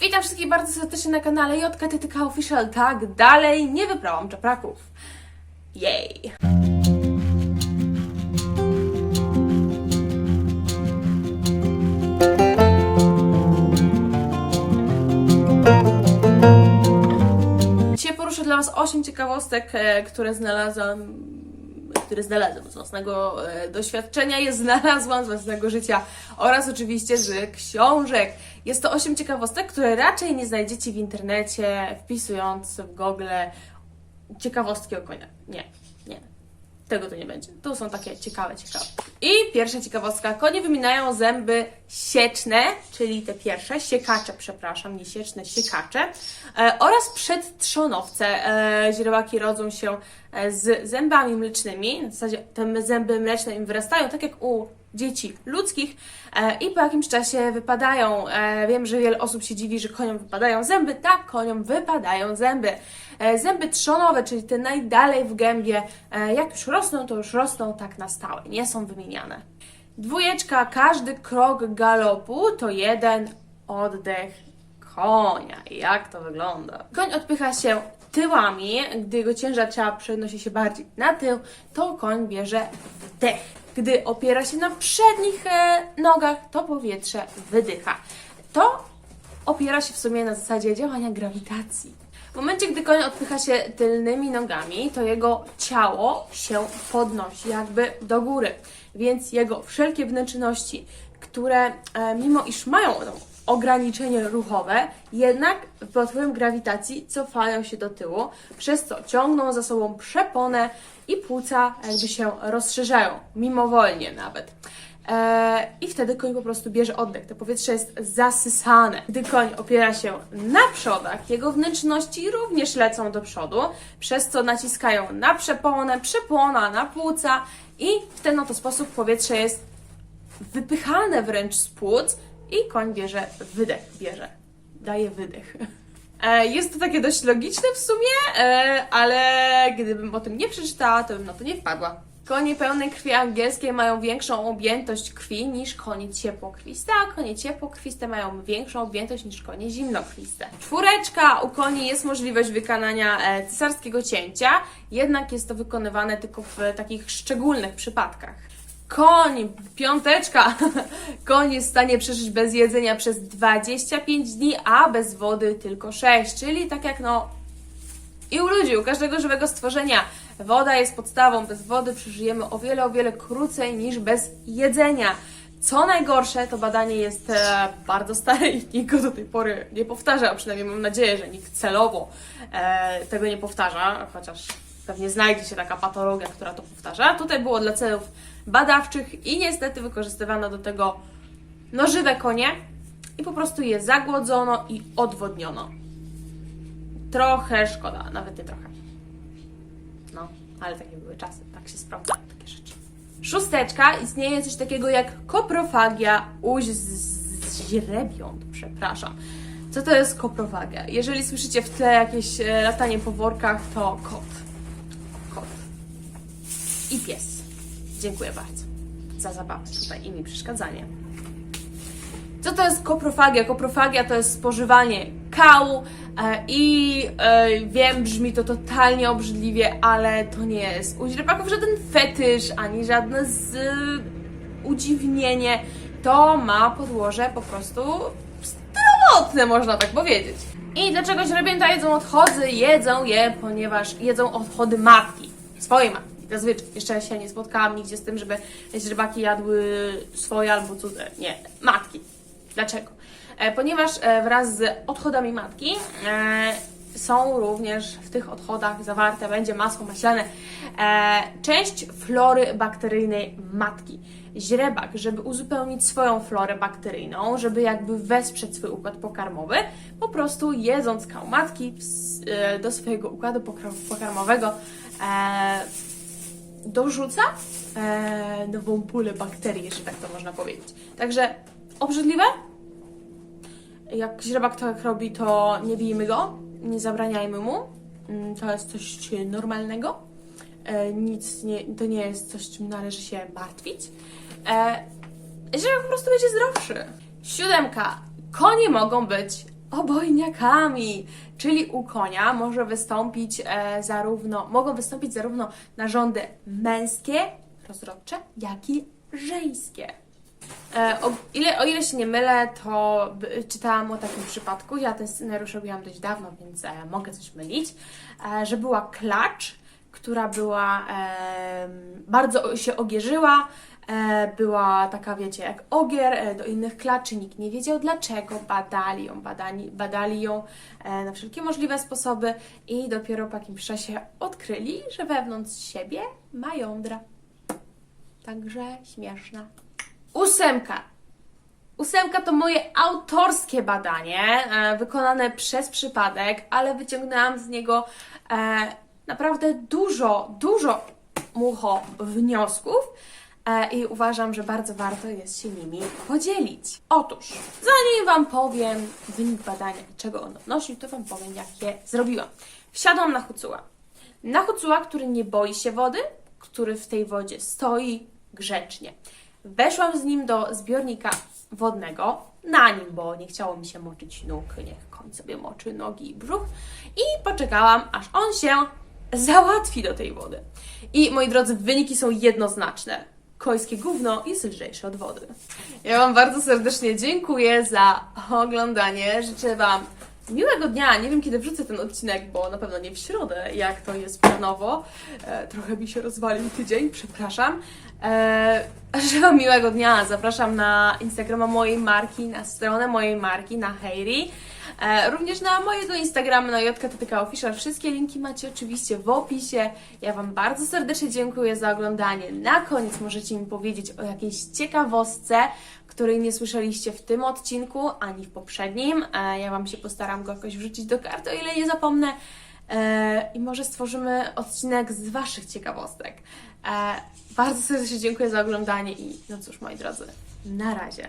Witam wszystkich bardzo serdecznie na kanale JKTTK Official. Tak, dalej nie wybrałam czapraków. Jej! Dzisiaj poruszę dla Was 8 ciekawostek, e, które znalazłam, które znalazłam z własnego e, doświadczenia, je znalazłam z własnego życia oraz oczywiście z książek. Jest to 8 ciekawostek, które raczej nie znajdziecie w internecie, wpisując w Google ciekawostki o koniach. Nie, nie. Tego to nie będzie. To są takie ciekawe, ciekawe. I pierwsza ciekawostka. Konie wyminają zęby sieczne, czyli te pierwsze, siekacze, przepraszam, nie sieczne, siekacze, e, oraz przedtrzonowce. E, rodzą się z zębami mlecznymi. W zasadzie te zęby mleczne im wyrastają, tak jak u dzieci ludzkich e, i po jakimś czasie wypadają. E, wiem, że wiele osób się dziwi, że koniom wypadają zęby. Tak, koniom wypadają zęby. E, zęby trzonowe, czyli te najdalej w gębie, e, jak już rosną, to już rosną tak na stałe, nie są wymieniane. Dwójeczka, każdy krok galopu to jeden oddech konia. Jak to wygląda? Koń odpycha się tyłami, gdy jego ciężar przenosi się bardziej na tył, to koń bierze wdech. Gdy opiera się na przednich e, nogach, to powietrze wydycha. To opiera się w sumie na zasadzie działania grawitacji. W momencie, gdy koń odpycha się tylnymi nogami, to jego ciało się podnosi jakby do góry. Więc jego wszelkie wnętrzności, które e, mimo iż mają ograniczenie ruchowe, jednak pod wpływem grawitacji cofają się do tyłu, przez co ciągną za sobą przeponę i płuca jakby się rozszerzają, mimowolnie nawet. Eee, I wtedy koń po prostu bierze oddech. To powietrze jest zasysane. Gdy koń opiera się na przodach, jego wnętrzności również lecą do przodu, przez co naciskają na przeponę, przepłona na płuca i w ten oto sposób powietrze jest wypychane wręcz z płuc i koń bierze wydech, bierze, daje wydech. E, Jest to takie dość logiczne w sumie, e, ale gdybym o tym nie przeczytała, to bym na to nie wpadła. Konie pełnej krwi angielskiej mają większą objętość krwi niż konie ciepłokrwiste, a konie ciepłokrwiste mają większą objętość niż konie zimnokrwiste. Czwóreczka, u koni jest możliwość wykonania e, cesarskiego cięcia, jednak jest to wykonywane tylko w takich szczególnych przypadkach. Koń, piąteczka. Koń jest w stanie przeżyć bez jedzenia przez 25 dni, a bez wody tylko 6, czyli tak jak no i u ludzi, u każdego żywego stworzenia. Woda jest podstawą, bez wody przeżyjemy o wiele, o wiele krócej niż bez jedzenia. Co najgorsze, to badanie jest e, bardzo stare i nikt go do tej pory nie powtarza, a przynajmniej mam nadzieję, że nikt celowo e, tego nie powtarza, chociaż pewnie znajdzie się taka patologia, która to powtarza. Tutaj było dla celów badawczych i niestety wykorzystywano do tego no żywe konie i po prostu je zagłodzono i odwodniono. Trochę szkoda, nawet nie trochę. No, ale takie były czasy, tak się sprawdzają takie rzeczy. Szósteczka, istnieje coś takiego jak koprofagia u z- z- źrebiąt, przepraszam. Co to jest koprofagia? Jeżeli słyszycie w tle jakieś e, latanie po workach, to kot. Kot. I pies. Dziękuję bardzo za zabawę tutaj i mi przeszkadzanie. Co to jest koprofagia? Koprofagia to jest spożywanie kału e, i e, wiem, brzmi to totalnie obrzydliwie, ale to nie jest u źrebaków żaden fetysz, ani żadne z, e, udziwnienie. To ma podłoże po prostu zdrowotne, można tak powiedzieć. I dlaczego źrebięta jedzą odchody? Jedzą je, ponieważ jedzą odchody matki, swojej matki. Zazwyczaj. Jeszcze się nie spotkałam nigdzie z tym, żeby źrebaki jadły swoje albo cudze. Nie, matki. Dlaczego? E, ponieważ e, wraz z odchodami matki e, są również w tych odchodach zawarte będzie masło maślane część flory bakteryjnej matki. Źrebak, żeby uzupełnić swoją florę bakteryjną, żeby jakby wesprzeć swój układ pokarmowy, po prostu jedząc kał matki ws- e, do swojego układu pokarmowego dorzuca e, nową pulę bakterii, jeśli tak to można powiedzieć. Także obrzydliwe? Jak źrebak tak robi, to nie bijmy go, nie zabraniajmy mu. Mm, To jest coś normalnego. E, nic nie, to nie jest coś, czym należy się martwić. E, po prostu będzie zdrowszy. Siódemka. Konie mogą być obojniakami, czyli u konia może wystąpić e, zarówno, mogą wystąpić zarówno narządy męskie, rozrodcze, jak i żeńskie. E, o, ile, o ile się nie mylę, to czytałam o takim przypadku. Ja ten scenariusz robiłam dość dawno, więc e, mogę coś mylić. Że była klacz, która była bardzo się ogierzyła. E, była taka, wiecie, jak ogier e, do innych klaczy. Nikt nie wiedział dlaczego. Badali ją, badali, badali ją e, na wszelkie możliwe sposoby i dopiero po jakimś czasie odkryli, że wewnątrz siebie ma jądra. Także śmieszna. Ósemka. Ósemka to moje autorskie badanie, wykonane przez przypadek, ale wyciągnęłam z niego naprawdę dużo, dużo mucho wniosków i uważam, że bardzo warto jest się nimi podzielić. Otóż, zanim Wam powiem wynik badania i czego on odnosił, to Wam powiem, jak je zrobiłam. Wsiadłam na Hucuła. Na Hucuła, który nie boi się wody, który w tej wodzie stoi grzecznie. Weszłam z nim do zbiornika wodnego, na nim, bo nie chciało mi się moczyć nóg, niech koń sobie moczy nogi i brzuch. I poczekałam, aż on się załatwi do tej wody. I moi drodzy, wyniki są jednoznaczne. Końskie gówno jest lżejsze od wody. Ja Wam bardzo serdecznie dziękuję za oglądanie. Życzę Wam miłego dnia. Nie wiem, kiedy wrzucę ten odcinek, bo na pewno nie w środę, jak to jest planowo. E, trochę mi się rozwalił tydzień, przepraszam. E, życzę Wam miłego dnia. Zapraszam na Instagrama mojej marki, na stronę mojej marki, na Heiri. E, również na mojego Instagrama, na JKTTK Official. Wszystkie linki macie oczywiście w opisie. Ja Wam bardzo serdecznie dziękuję za oglądanie. Na koniec możecie mi powiedzieć o jakiejś ciekawostce, której nie słyszeliście w tym odcinku, ani w poprzednim. E, ja Wam się postaram go jakoś wrzucić do karty, o ile nie zapomnę. E, I może stworzymy odcinek z Waszych ciekawostek. Bardzo serdecznie dziękuję za oglądanie i no cóż, moi drodzy, na razie.